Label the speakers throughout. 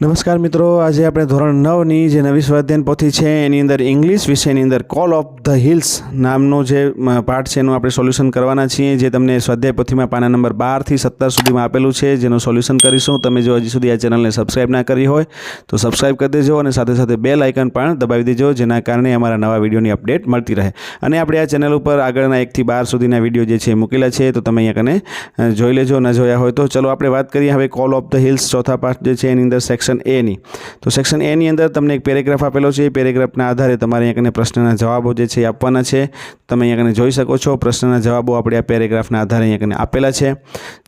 Speaker 1: નમસ્કાર મિત્રો, આજે આપણે ધોરણ નવની જે નવી સ્વાધ્યાયન પોથી છે, એની અંદર ઇંગ્લિશ વિષયની અંદર કોલ ઓફ ધ હિલ્સ નામનો જે પાઠ છે, એનું આપણે સોલ્યુશન કરવાના છીએ, જે તમને સ્વાધ્યાય પોથીમાં પાના નંબર બારથી સત્તર સુધીમાં આપેલું છે, જેનું સોલ્યુશન કરીશું. તમે જો હજી સુધી આ ચેનલને સબસ્ક્રાઇબ ના કરી હોય, તો સબસ્ક્રાઇબ કરી દેજો અને સાથે સાથે બે લાઇકન પણ દબાવી દેજો, જેના કારણે અમારા નવા વિડીયોની અપડેટ મળતી રહે. અને આપણે આ ચેનલ ઉપર આગળના એકથી બાર સુધીના વીડિયો જે છે મૂકેલા છે, તો તમે અહીંયા કને જોઈ લેજો, ન જોયા હોય તો. ચલો, આપણે વાત કરીએ હવે કોલ ઓફ ધ હિલ્સ ચોથા પાઠ જે છે એની અંદર સેક્શન એની તો સેક્શન એની અંદર તમને એક પેરેગ્રાફ આપેલો છે. એ પેરેગ્રાફના આધારે તમારે અહીંયા પ્રશ્નના જવાબો જે છે એ આપવાના છે. તમે અહીંયા જોઈ શકો છો. પ્રશ્નના જવાબો આપણે આ પેરેગ્રાફના આધારે અહીંયા આપેલા છે.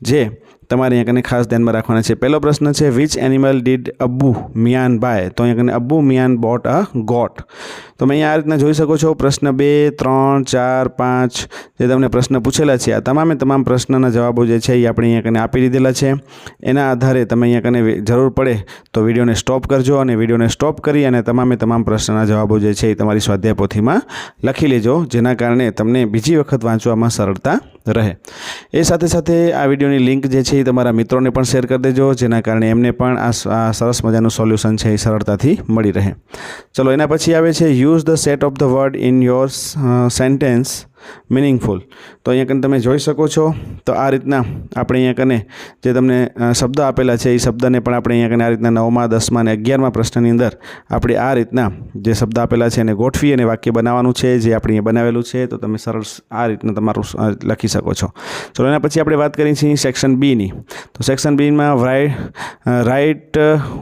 Speaker 1: જે તમારે અહીંયા કને ખાસ ધ્યાનમાં રાખવાના છે. પહેલો પ્રશ્ન છે which animal did Abbu Miyan by તો અહીંયા કને Abbu Mian bought a got તમે અહીંયા આ રીતના જોઈ શકો છો, પ્રશ્ન બે, ત્રણ, ચાર, પાંચ, જે તમને પ્રશ્ન પૂછેલા છે, આ તમામે તમામ પ્રશ્નના જવાબો જે છે એ આપણે અહીંયા કને આપી દીધેલા છે. એના આધારે તમે અહીંયા કને જરૂર પડે તો વિડીયોને સ્ટોપ કરજો અને વિડીયોને સ્ટોપ કરી અને તમામે તમામ પ્રશ્નના જવાબો જે છે એ તમારી સ્વાધ્યાય પોથીમાં લખી લેજો, જેના કારણે તમને બીજી વખત વાંચવામાં સરળતા રહે. એ સાથે સાથે આ વિડીયોની લિંક જે છે એ તમારા મિત્રોને પણ શેર કરી દેજો, જેના કારણે એમને પણ આ સરસ મજાનું સોલ્યુશન છે એ સરળતાથી મળી રહે. ચલો, એના પછી આવે છે use the set of the word in your sentence meaningful તો અહીંયા કને તમે જોઈ શકો છો, તો આ રીતના આપણે અહીંયા કને જે તમને શબ્દ આપેલા છે, એ શબ્દને પણ આપણે અહીંયા કને આ રીતના નવમાં, દસમા અને અગિયારમાં પ્રશ્નની અંદર આપણે આ રીતના જે શબ્દ આપેલા છે એને ગોઠવી અને વાક્ય બનાવવાનું છે, જે આપણે અહીંયા બનાવેલું છે, તો તમે સરળ આ રીતના તમારું લખી શકો છો. ચલો, એના પછી આપણે વાત કરીએ છીએ સેક્શન બીની તો section બીમાં write write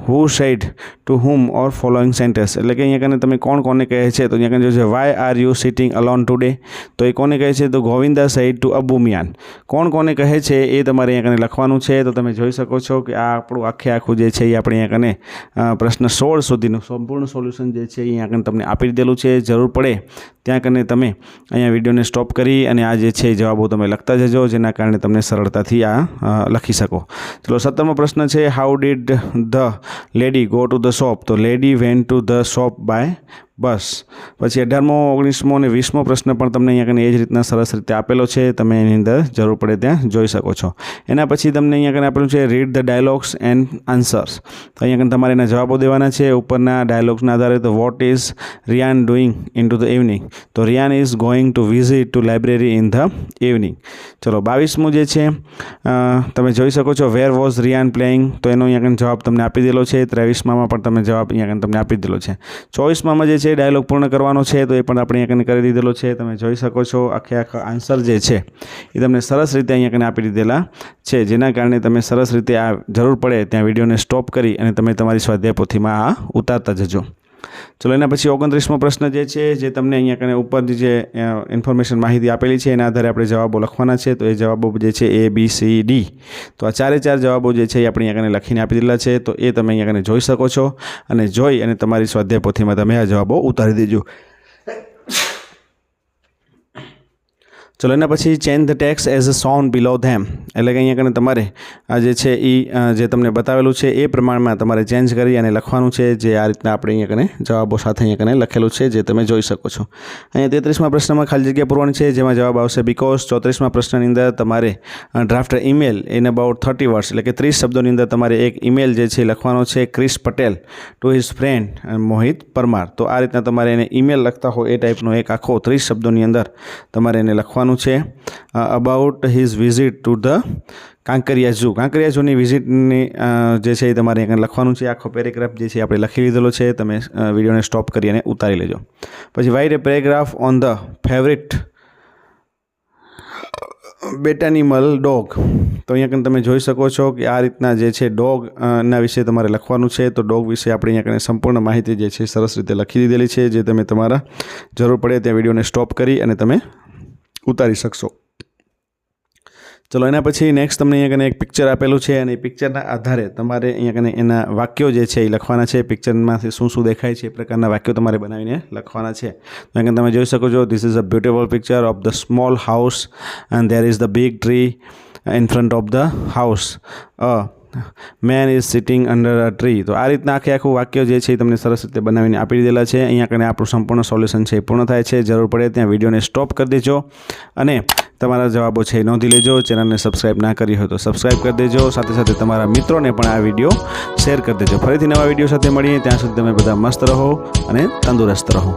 Speaker 1: who said to whom or following sentence એટલે કે અહીંયા કને તમે કોણ કોને કહે છે, તો અહીંયા કને જો છે why are you sitting alone today તો એ કોને કહે છે? તો ગોવિંદા સેડ ટુ અબુ મિયાન. કોણ કોને કહે છે? એ તમારે અહીંયા કને લખવાનું છે. તો તમે જોઈ શકો છો કે આ આપણું આખે આખું જે છે એ આપણે અહીંયા કને પ્રશ્ન સોળ સુધીનું સંપૂર્ણ સોલ્યુશન જે છે એ અહીંયા કને તમને આપી દીધેલું છે. જરૂર પડે ત્યાં કને તમે અહીંયા વિડીયોને સ્ટોપ કરી અને આ જે છે એ જવાબો તમે લખતા જજો, જેના કારણે તમને સરળતાથી આ લખી શકો. ચલો, સત્તરમો પ્રશ્ન છે how did the lady go to the shop તો lady went to the shop by bus. પછી અઢારમો, ઓગણીસમો અને વીસમો પ્રશ્ન પણ તમને અહીંયા કને એ જ રીતના સરસ રીતે આપેલો છે. તમે એની અંદર જરૂર પડે ત્યાં જોઈ શકો છો. એના પછી તમને અહીંયા કને આપેલું છે read the dialogues and answers તો અહીંયા કને તમારે એના જવાબો દેવાના છે. ઉપરના ડાયલોગ્સના આધારે તો what is Riyan doing in to the evening તો Riyan is going to visit to library in the evening ચલો, બાવીસમું જે છે તમે જોઈ શકો છો વેર વોઝ રિયાન પ્લેઇંગ તો એનો અહીંયા કને જવાબ તમને આપી દેલો છે. ત્રેવીસમાં પણ તમે જવાબ અહીંયા કને તમને આપી દેલો છે. ચોવીસમાં જે છે ડાયલોગ પૂર્ણ કરવાનો છે, તો એ પણ આપણે અહીંયા કરી દીધેલો છે. તમે જોઈ શકો છો, આખે આખા આન્સર જે છે, એ તમને સરસ રીતે અહીંયા કને આપી દીધેલા છે. જેના કારણે તમે સરસ રીતે આ જરૂર પડે ત્યાં વિડીયોને સ્ટોપ કરી અને તમે તમારી સ્વાધ્યાય પોથીમાં આ ઉતારતા જજો. ચલો, એના પછી ઓગણત્રીસમો પ્રશ્ન જે છે, જે તમને અહીંયા કને ઉપર જે ઇન્ફોર્મેશન માહિતી આપેલી છે, એના આધારે આપણે જવાબો લખવાના છે. તો એ જવાબો જે છે એ બી સી ડી તો આ ચારે ચાર જવાબો જે છે, એ આપણે અહીંયા કને લખીને આપી દીધેલા છે. તો એ તમે અહીંયા કને જોઈ શકો છો. અને જોઈ અને તમારી સ્વાધ્યાય પોથીમાં તમે આ જવાબો ઉતારી દેજો. ચલો એના પછી change the tax as a shown below them એટલે કે અહીંયા કને તમારે આ જે છે એ જે તમને બતાવેલું છે એ પ્રમાણમાં તમારે ચેન્જ કરી અને લખવાનું છે જે આ રીતના આપણે અહીંયા કને જવાબો સાથે અહીંયા કને લખેલું છે જે તમે જોઈ શકો છો. અહીંયા તેત્રીસમાં પ્રશ્નમાં ખાલી જગ્યા પૂરવાની છે જેમાં જવાબ આવશે બિકોઝ ચોત્રીસમાં પ્રશ્નની અંદર તમારે draft email in about thirty વર્ષ એટલે કે ત્રીસ શબ્દોની અંદર તમારે એક ઈમેલ જે છે લખવાનો છે Chris Patel to his friend Mohit Parmar. તો આ રીતના તમારે એને ઈમેલ લખતા હોય એ ટાઈપનો એક આખો ત્રીસ શબ્દોની અંદર તમારે એને લખવાનું છે about his visit to the Kankaria zoo Kankaria ઝૂની વિઝિટની જે છે એ તમારે અહીંયા લખવાનું છે. આખો પેરેગ્રાફ જે છે આપણે લખી લીધેલો છે. તમે વિડીયોને સ્ટોપ કરી અને ઉતારી લેજો. પછી write a paragraph on the favourite pet animal dog તો અહીંયા તમે જોઈ શકો છો કે આ રીતના જે છે ડોગ ના વિશે તમારે લખવાનું છે. તો ડોગ વિશે આપણે અહીંયા સંપૂર્ણ માહિતી જે છે સરસ રીતે લખી દીધેલી છે. જે તમે તમારા જરૂર પડે ત્યાં વિડીયોને સ્ટોપ કરી અને તમે ઉતારી શકશો. ચલો, એના પછી નેક્સ્ટ તમને અહીંયા કને એક પિક્ચર આપેલું છે અને એ પિક્ચરના આધારે તમારે અહીંયા કને એના વાક્યો જે છે એ લખવાના છે. પિક્ચરમાંથી શું શું દેખાય છે એ પ્રકારના વાક્યો તમારે બનાવીને લખવાના છે. તો અહીંયા તમે જોઈ શકો છો this is a beautiful picture of the small house and there is the big tree in front of the house a man is sitting under a tree તો આ રીતના આખે આખું વાક્ય જે છે એ તમને સરસ રીતે બનાવીને આપી દીધેલા છે. અહીંયા કરીને આપણું સંપૂર્ણ સોલ્યુશન છે એ પૂર્ણ થાય છે. જરૂર પડે ત્યાં વિડીયોને સ્ટોપ કરી દેજો અને તમારા જવાબો છે એ નોંધી લેજો. ચેનલને સબસ્ક્રાઇબ ના કરી હોય તો સબસ્ક્રાઇબ કરી દેજો. સાથે સાથે તમારા મિત્રોને પણ આ વીડિયો શેર કરી દેજો. ફરીથી નવા વીડિયો સાથે મળીએ. ત્યાં સુધી તમે બધા મસ્ત રહો અને તંદુરસ્ત રહો.